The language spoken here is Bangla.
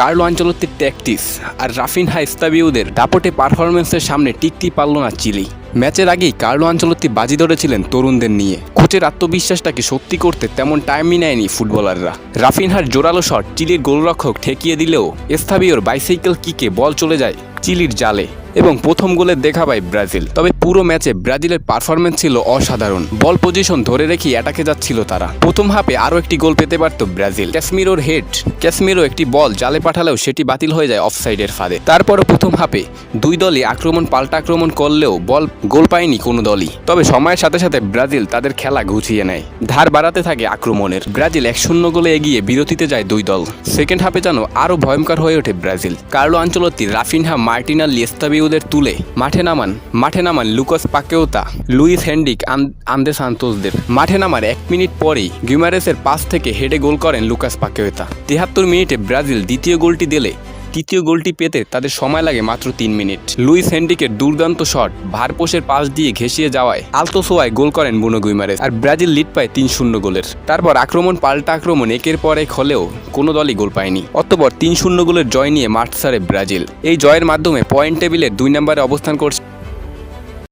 কার্লো আঞ্চলত্বের ট্যাকটিস আর রাফিনহা ইস্তাবিউদের দাপটে পারফরমেন্সের সামনে টিকতেই পারল না চিলি। ম্যাচের আগেই কার্লো আঞ্চলত্তি বাজি ধরেছিলেন তরুণদের নিয়ে। কোচের আত্মবিশ্বাসটাকে সত্যি করতে তেমন টাইমই নেয়নি ফুটবলাররা। রাফিনহার জোরালো শট চিলির গোলরক্ষক ঠেকিয়ে দিলেও এস্তাবিওর বাইসাইকেল কিকে বল চলে যায়। চিলির জালে। এবং প্রথম গোলে দেখা পায় ব্রাজিল। তবে পুরো ম্যাচে ব্রাজিলের পারফরমেন্স ছিল অসাধারণ। বল পজিশন ধরে রেখে অ্যাটাকে যাচ্ছিল তারা। প্রথম হাফে আরও একটি গোল পেতে পারত ব্রাজিল। ক্যাসমিরোর হেড, ক্যাসমিরো একটি বল জালে পাঠালেও সেটি বাতিল হয়ে যায় অফসাইডের ফাঁদে। তারপরও প্রথম হাফে দুই দলই আক্রমণ পাল্টা আক্রমণ করলেও বল গোল পায়নি কোনো দলই। তবে সময়ের সাথে সাথে ব্রাজিল তাদের খেলা গুছিয়ে নেয়। ধার বাড়াতে থাকে আক্রমণের। ব্রাজিল এক শূন্য গোলে এগিয়ে বিরতিতে যায় দুই দল। সেকেন্ড হাফে যেন আরও ভয়ঙ্কর হয়ে ওঠে Brazil. Carlo Ancelotti, Raphinha Martinelli লেস্তাবিউদের তুলে মাঠে নামান মাঠে নামান লুকাস পাকেওতা, লুইস হেন্ডিক আন- আন্দে সান্তোসদের। মাঠে নামার এক মিনিট পরেই গিমারেসের পাশ থেকে হেডে গোল করেন লুকাস পাকেওতা। তেহাত্তর মিনিটে ব্রাজিল দ্বিতীয় গোলটি দিলে তৃতীয় গোলটি পেতে তাদের সময় লাগে মাত্র তিন মিনিট। লুইস হেন্ডিকের দুর্দান্ত শট ভারপোষের পাশ দিয়ে ঘেঁষিয়ে যাওয়ায় আলতো আলতোসোয়ায় গোল করেন বুনো গুইমারেস আর ব্রাজিল লিড পায় তিন শূন্য গোলের। তারপর আক্রমণ পাল্টা আক্রমণ একের পর এক হলেও কোনো দলই গোল পায়নি। অতপর তিন শূন্য গোলের জয় নিয়ে মাঠ সারে ব্রাজিল। এই জয়ের মাধ্যমে পয়েন্ট টেবিলের দুই নম্বরে অবস্থান করছে